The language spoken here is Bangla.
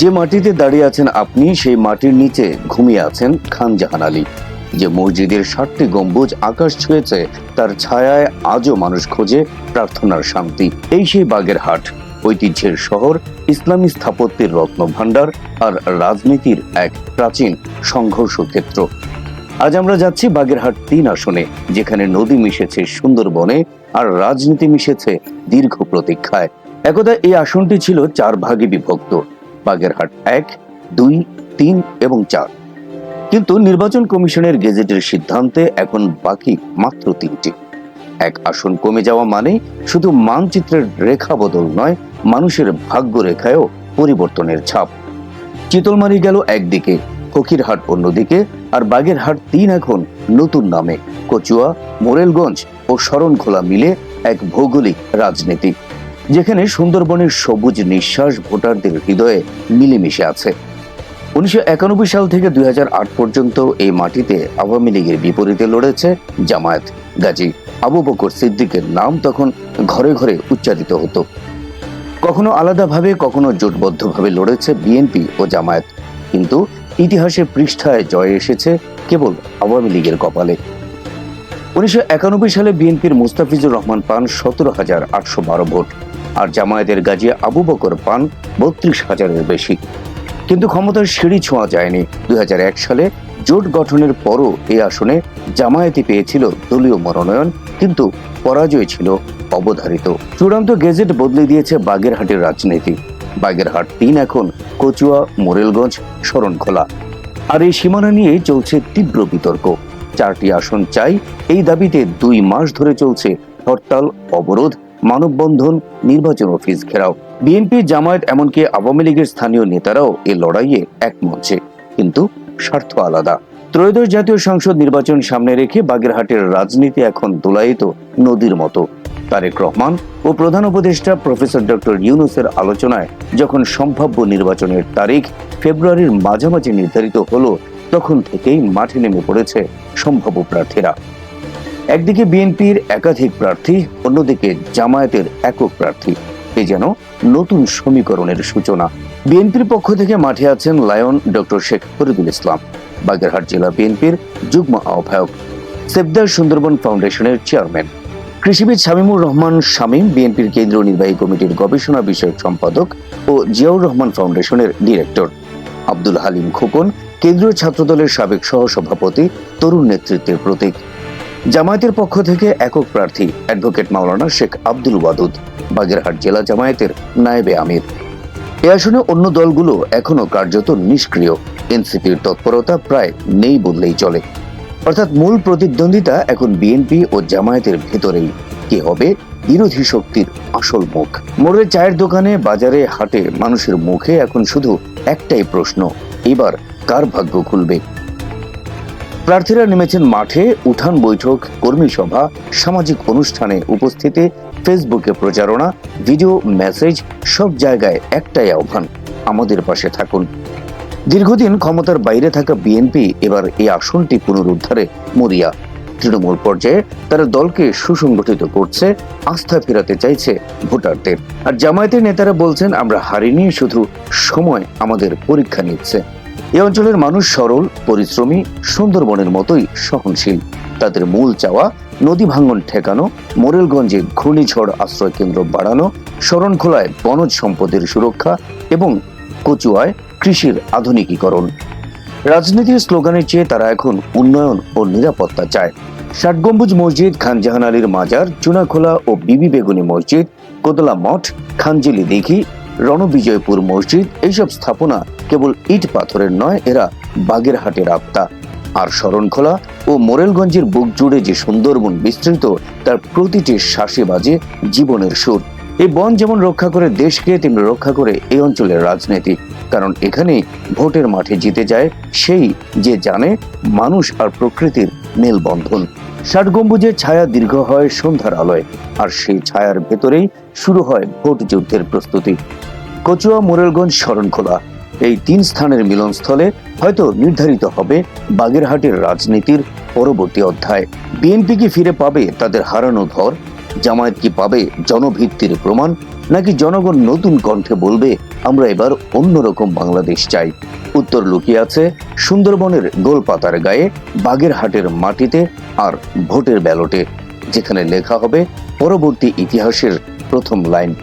যে মাটিতে দাঁড়িয়ে আছেন আপনি, সেই মাটির নিচে ঘুমিয়ে আছেন খান জাহান আলী। যে মসজিদের ষাটটি গম্বুজ আকাশ ছুঁয়েছে, তার ছায়ায় আজও মানুষ খোঁজে প্রার্থনার শান্তি। এই সেই বাগেরহাট ঐতিহ্যের শহর, ইসলামী স্থাপত্যের রত্ন ভাণ্ডার আর রাজনীতির এক প্রাচীন সংঘর্ষ ক্ষেত্র আজ আমরা যাচ্ছি বাগেরহাট তিন আসনে, যেখানে নদী মিশেছে সুন্দরবনে আর রাজনীতি মিশেছে দীর্ঘ প্রতীক্ষায়। একদা এই আসনটি ছিল চার ভাগে বিভক্ত। বাগেরহাট এক, দুই, তিন এবং চার। কিন্তু নির্বাচন কমিশনের গেজেটের সিদ্ধান্তে এখন বাকি মাত্র তিনটি। এক আসন কমে যাওয়া মানে শুধু মানচিত্রের রেখা বদল নয়, মানুষের ভাগ্য রেখায়ও পরিবর্তনের ছাপ। চিতলমারি গেল একদিকে, ফকিরহাট অন্যদিকে, আর বাগেরহাট তিন এখন নতুন নামে। কচুয়া, মোরেলগঞ্জ ও শরণখোলা মিলে এক ভৌগোলিক রাজনীতি। যেখানে সুন্দরবনের সবুজ নিঃশ্বাস ভোটারদের হৃদয়ে মিলেমিশে আছে। উনিশশো একানব্বই সাল থেকে দুই হাজার আট পর্যন্ত এই মাটিতে আওয়ামী লীগের বিপরীতে লড়েছে জামায়াত গাজী আবু বকর সিদ্দিকের নাম তখন ঘরে ঘরে উচ্চারিত হতো। কখনো আলাদাভাবে, কখনো জোটবদ্ধভাবে লড়েছে বিএনপি ও জামায়াত। কিন্তু ইতিহাসের পৃষ্ঠায় জয় এসেছে কেবল আওয়ামী লীগের কপালে। উনিশশো একানব্বই সালে বিএনপির মুস্তাফিজুর রহমান পান সতেরো হাজার আটশো বারো ভোট, আর জামায়াতের গাজী আবু বকর পান বত্রিশ হাজারের বেশি। কিন্তু ক্ষমতার সিঁড়ি ছোঁয়া যায়নি। দুই হাজার এক সালে জোট গঠনের পরও এই আসনে জামায়াতি পেয়েছিল দলীয় মনোনয়ন, কিন্তু পরাজয় ছিল অবধারিত। চূড়ান্ত গেজেট বদলে দিয়েছে বাগেরহাটের রাজনীতি। বাগেরহাট তিন এখন কচুয়া, মোরেলগঞ্জ, শরণখোলা। আর এই সীমানা নিয়ে চলছে তীব্র বিতর্ক। চারটি আসন চাই। এই দাবিতে দুই মাস ধরে চলছে হরতাল, অবরোধ, মানববন্ধন, নির্বাচন অফিস ঘেরাও। বিএনপি, জামায়াত এমনকি আওয়ামী লীগের স্থানীয় নেতারাও এ লড়াইয়ে এক মঞ্চে কিন্তু স্বার্থ আলাদা। ত্রয়োদশ জাতীয় সংসদ নির্বাচন সামনে রেখে বাগেরহাটের রাজনীতি এখন দোলায়িত নদীর মতো। তারেক রহমান ও প্রধান উপদেষ্টা প্রফেসর ডক্টর ইউনুসের আলোচনায় যখন সম্ভাব্য নির্বাচনের তারিখ ফেব্রুয়ারির মাঝামাঝি নির্ধারিত হলো তখন থেকেই মাঠে নেমে পড়েছে সম্ভাব্য প্রার্থীরা। একদিকে বিএনপির একাধিক প্রার্থী, অন্যদিকে জামায়াতের একক প্রার্থী। এ যেন নতুন সমীকরণের সূচনা। বিএনপির পক্ষ থেকে মাঠে আছেন লায়ন ডক্টর শেখ ফরিদুল ইসলাম, বাগেরহাট জেলা বিএনপির যুগ্ম আহ্বায়ক সেবদার সুন্দরবন ফাউন্ডেশনের চেয়ারম্যান। কৃষিবিদ শামীমুর রহমান শামীম, বিএনপির কেন্দ্রীয় নির্বাহী কমিটির গবেষণা বিষয়ক সম্পাদক ও জিয়াউর রহমান ফাউন্ডেশনের ডিরেক্টর। আব্দুল হালিম খোকন, কেন্দ্রীয় ছাত্রদলের সাবেক সহসভাপতি তরুণ নেতৃত্বের প্রতীক। জামায়াতের পক্ষ থেকে একক প্রার্থী অ্যাডভোকেট মাওলানা শেখ আব্দুল ওয়াদুদ, বাগেরহাট জেলা জামায়াতের নায়েবে আমির। এ আসনে অন্য দলগুলো এখনও কার্যত নিষ্ক্রিয়। এনসিপির তৎপরতা প্রায় নেই বললেই চলে। অর্থাৎ মূল প্রতিদ্বন্দ্বিতা এখন বিএনপি ও জামায়াতের ভেতরেই। কে হবে বিরোধী শক্তির আসল মুখ। মোড়ের চায়ের দোকানে, বাজারে, হাটে মানুষের মুখে এখন শুধু একটাই প্রশ্ন, এবার কার ভাগ্য খুলবে? প্রার্থীরা নেমেছেন মাঠে, উঠান বৈঠক, কর্মী সভা, সামাজিক অনুষ্ঠানে উপস্থিতি, ফেসবুকে প্রচারণা, ভিডিও, মেসেজ, সব জায়গায় একটাই আহ্বান, আমাদের পাশে থাকুন। দীর্ঘদিন ক্ষমতার বাইরে থাকা বিএনপি এবার এই আসনটি পুনরুদ্ধারে, মরিয়া। তৃণমূল পর্যায়ে তারা দলকে সুসংগঠিত করছে, আস্থা ফেরাতে চাইছে ভোটারদের। আর জামায়াতের নেতারা বলছেন, আমরা হারিনি শুধু সময় আমাদের পরীক্ষা নিচ্ছে। এই অঞ্চলের মানুষ সরল, পরিশ্রমী, সুন্দরবনের মতোই সহনশীল। তাদের মূল চাওয়া, নদী ভাঙ্গন ঠেকানো, মোরেলগঞ্জে ঘূর্ণিঝড় আশ্রয় কেন্দ্র বাড়ানো, শরণখোলায় বনজ সম্পদের সুরক্ষা এবং কচুয়ায় কৃষির আধুনিকীকরণ। রাজনীতির স্লোগানের চেয়ে তারা এখন উন্নয়ন ও নিরাপত্তা চায়। ষাট গম্বুজ মসজিদ খান জাহান আলীর মাজার, চুনাখোলা ও বিবি বেগুনি মসজিদ, কোদলা মঠ খানজিলি দিঘি, রণবিজয়পুর মসজিদ, এইসব স্থাপনা কেবল ইট পাথরের নয়, এরা বাগেরহাটের আত্মা। আর শরণখোলা ও মোরেলগঞ্জের বুক জুড়ে যে সুন্দরবন বিস্তৃত, তার প্রতিটি শ্বাসে বাজে জীবনের সুর। এই বন যেমন রক্ষা করে দেশকে, তেমনি রক্ষা করে এই অঞ্চলের রাজনীতি। কারণ এখানে ভোটের মাঠে জিতে যায় সেই যে জানে মানুষ আর প্রকৃতির মেলবন্ধন। ষাট গম্বুজের ছায়া দীর্ঘ হয় সন্ধ্যার আলোয়, আর সেই ছায়ার ভেতরেই শুরু হয় ভোট যুদ্ধের প্রস্তুতি। কচুয়া, মোরেলগঞ্জ, শরণখোলা এই তিন স্থানের মিলনস্থলে হয়তো নির্ধারিত হবে বাগেরহাটের রাজনীতির পরবর্তী অধ্যায়। বিএনপি কি ফিরে পাবে তাদের হারানো ধর? জামায়াত কি পাবে জনভিত্তির প্রমাণ, নাকি জনগণ নতুন কণ্ঠে বলবে, আমরা এবার অন্যরকম বাংলাদেশ চাই? উত্তর লুকিয়ে আছে সুন্দরবনের গোলপাতার গায়ে, বাগেরহাটের মাটিতে আর ভোটের ব্যালটে, যেখানে লেখা হবে, পরবর্তী ইতিহাসের প্রথম লাইন।